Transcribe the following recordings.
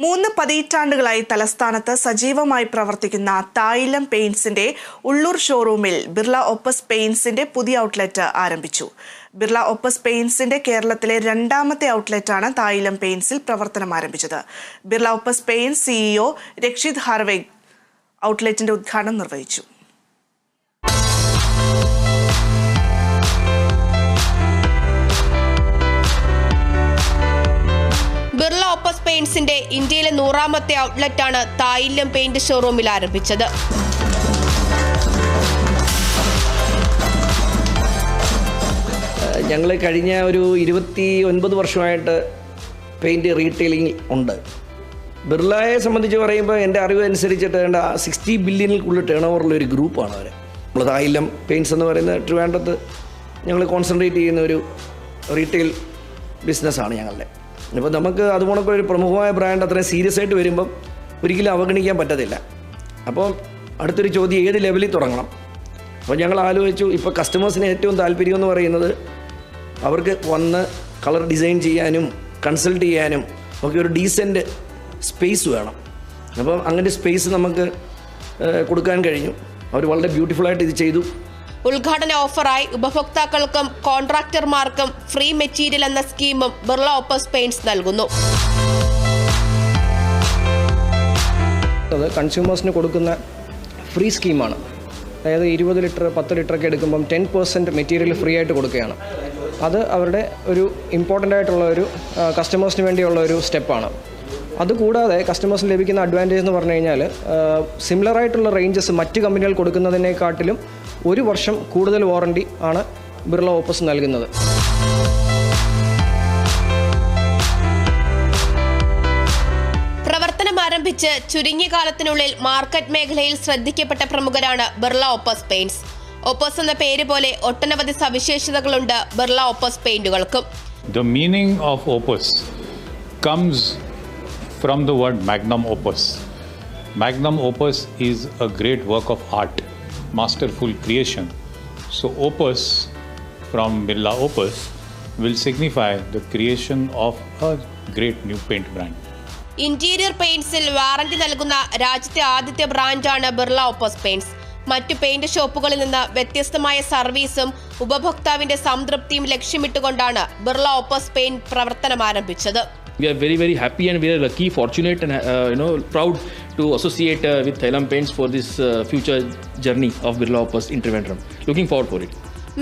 മൂന്ന് പതിറ്റാണ്ടുകളായി തലസ്ഥാനത്ത് സജീവമായി പ്രവർത്തിക്കുന്ന തായിലം പെയിന്റ്സിന്റെ ഉള്ളൂർ ഷോറൂമിൽ ബിർള ഒപ്പസ് പെയിന്റ്സിന്റെ പുതിയ ഔട്ട്ലെറ്റ് ആരംഭിച്ചു. ബിർള ഒപ്പസ് പെയിന്റ്സിന്റെ കേരളത്തിലെ രണ്ടാമത്തെ ഔട്ട്ലെറ്റാണ് തായിലം പെയിന്റ്സിൽ പ്രവർത്തനം ആരംഭിച്ചത്. Birla Opus paints CEO Rakshit Hargave ഔട്ട്ലെറ്റിന്റെ ഉദ്ഘാടനം നിർവഹിച്ചു. പെയിന്റ്സിന്റെ ഇന്ത്യയിലെ നൂറാമത്തെ ഔട്ട്ലെറ്റാണ് തായില്യം പെയിന്റ് ഷോറൂമിൽ ആരംഭിച്ചത്. ഞങ്ങൾ കഴിഞ്ഞ ഒരു ഇരുപത്തി ഒൻപത് വർഷമായിട്ട് പെയിന്റ് റീറ്റെയിലിംഗ് ഉണ്ട്. ബിർളയെ സംബന്ധിച്ച് പറയുമ്പോൾ എന്റെ അറിവ് അനുസരിച്ചിട്ട് വേണ്ട സിക്സ്റ്റി ബില്യണിൽക്കുള്ളിൽ ടേൺ ഓവറുള്ള ഒരു ഗ്രൂപ്പാണ് അവർ നമ്മൾ തായില്ലം പെയിന്റ്സ് എന്ന് പറയുന്ന ട്രിവാൻഡ്രത്ത് ഞങ്ങൾ കോൺസെൻട്രേറ്റ് ചെയ്യുന്ന ഒരു റീറ്റെയിൽ ബിസിനസ്സാണ് ഞങ്ങളുടെ. അപ്പോൾ നമുക്ക് അതുപോലൊക്കെ ഒരു പ്രമുഖമായ ബ്രാൻഡ് അത്രയും സീരിയസ് ആയിട്ട് വരുമ്പം ഒരിക്കലും അവഗണിക്കാൻ പറ്റത്തില്ല. അപ്പോൾ അടുത്തൊരു ചോദ്യം ഏത് ലെവലിൽ തുടങ്ങണം? അപ്പോൾ ഞങ്ങൾ ആലോചിച്ചു ഇപ്പോൾ കസ്റ്റമേഴ്സിന് ഏറ്റവും താല്പര്യം എന്ന് പറയുന്നത് അവർക്ക് വന്ന് കളർ ഡിസൈൻ ചെയ്യാനും കൺസൾട്ട് ചെയ്യാനും ഒക്കെ ഒരു ഡീസന്റ് സ്പേസ് വേണം. അപ്പം അങ്ങനെ സ്പേസ് നമുക്ക് കൊടുക്കാൻ കഴിഞ്ഞു. അവർ വളരെ ബ്യൂട്ടിഫുൾ ആയിട്ട് ഇത് ചെയ്തു. ഉദ്ഘാടന ഓഫറായി ഉപഭോക്താക്കൾക്കും കോൺട്രാക്ടർമാർക്കും ഫ്രീ മെറ്റീരിയൽ എന്ന സ്കീമും ബിർള ഓപ്പസ് പെയിന്റ്സ് നൽകുന്നു. കൺസ്യൂമേഴ്സിന് കൊടുക്കുന്ന ഫ്രീ സ്കീമാണ്. അതായത് ഇരുപത് ലിറ്റർ പത്ത് ലിറ്റർ ഒക്കെ എടുക്കുമ്പം ടെൻ പെർസെന്റ് മെറ്റീരിയൽ ഫ്രീ ആയിട്ട് കൊടുക്കുകയാണ്. അത് അവരുടെ ഒരു ഇമ്പോർട്ടന്റ് ആയിട്ടുള്ള ഒരു കസ്റ്റമേഴ്സിന് വേണ്ടിയുള്ള ഒരു സ്റ്റെപ്പാണ്. അതുകൂടാതെ കസ്റ്റമേഴ്സിന് ലഭിക്കുന്ന അഡ്വാന്റേജ് എന്ന് പറഞ്ഞു കഴിഞ്ഞാൽ സിമിലർ ആയിട്ടുള്ള റേഞ്ചസ് മറ്റ് കമ്പനികൾ കൊടുക്കുന്നതിനെക്കാട്ടിലും ഒരു വർഷം കൂടുതൽ വാറണ്ടി ആണ് ബിർള ഓപ്പസ് നൽകുന്നത്. പ്രവർത്തനം ആരംഭിച്ച് ചുരുങ്ങിയ കാലത്തിനുള്ളിൽ മാർക്കറ്റ് മേഖലയിൽ ശ്രദ്ധിക്കപ്പെട്ട പ്രമുഖരാണ് ബിർള ഓപ്പസ് പെയിന്റ്സ്. ഓപ്പസ് എന്ന പേര് പോലെ ഒട്ടനവധി സവിശേഷതകളുണ്ട് ബിർള ഓപ്പസ് പെയിന്റുകൾക്കും. The meaning of opus comes from the word magnum opus. Magnum opus is a great work of art, masterful creation. So, opus from Birla opus will signify the creation of a great new paint brand. Interior പെയിന്റ്സിൽ warranty നൽകുന്ന രാജ്യത്തെ ആദ്യത്തെ ബ്രാൻഡാണ് Birla Opus paints മറ്റു paint ഷോപ്പുകളിൽ നിന്ന് വ്യത്യസ്തമായ സർവീസും ഉപഭോക്താവിന്റെ സംതൃപ്തിയും ലക്ഷ്യമിട്ടുകൊണ്ടാണ് ബിർള ഓപ്പസ് പെയിന്റ് പ്രവർത്തനം ആരംഭിച്ചത് we are very very happy and we are lucky fortunate and uh, you know proud to associate uh, with thailand paints for this uh, future journey of birla opus in trivandrum looking forward for it.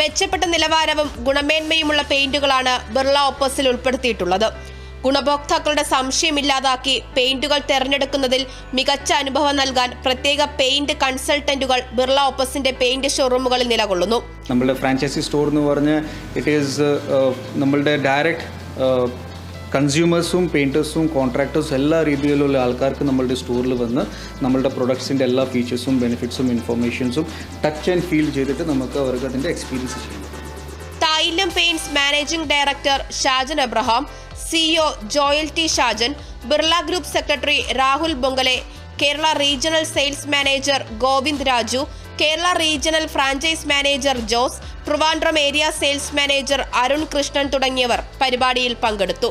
മെച്ചപ്പെട്ട നിലവാരവും ഗുണമേന്മയുമുള്ള പെയിന്റുകളാണ് ബിർള ഓപ്പസിൽ ഉൾപ്പെടുത്തിയിട്ടുള്ളത്. ഗുണഭോക്താക്കളുടെ സംശയമില്ലാതാക്കി പെയിന്റുകൾ തിരഞ്ഞെടുക്കുന്നതിൽ മികച്ച അനുഭവം നൽകാൻ പ്രത്യേക paint കൺസൾട്ടന്റുകൾ ബിർള ഓപ്പസിന്റെ പെയിന്റ് ഷോറൂമുകളിൽ നിലകൊള്ളുന്നു. നമ്മളുടെ ഫ്രാഞ്ചൈസി സ്റ്റോർ എന്ന് പറഞ്ഞ് ഇറ്റ് ഈസ് നമ്മളുടെ ഡയറക്റ്റ് കൺസ്യൂമേഴ്സും പെയിന്റേഴ്സും കോൺട്രാക്ടേഴ്സും എല്ലാ രീതിയിലുള്ള ആൾക്കാർക്ക് നമ്മളുടെ സ്റ്റോറിൽ വന്ന് നമ്മളുടെ പ്രൊഡക്ട്സിന്റെ എല്ലാ ഫീച്ചേഴ്സും ബെനിഫിറ്റ്സും ഇൻഫർമേഷൻസും ടച്ച് ആൻഡ് ഫീൽ ചെയ്തിട്ട് നമുക്ക് അവർക്ക് അതിന്റെ എക്സ്പീരിയൻസ് ചെയ്യാം. Thailam paints managing director Shajan Abraham CEO Joel T Shajan Birla group secretary Rahul Bongale Kerala regional sales manager Govind Raju Kerala regional franchise manager Jose Trivandrum area sales manager Arun Krishnan തുടങ്ങിയവർ പരിപാടിയിൽ പങ്കെടുത്തു.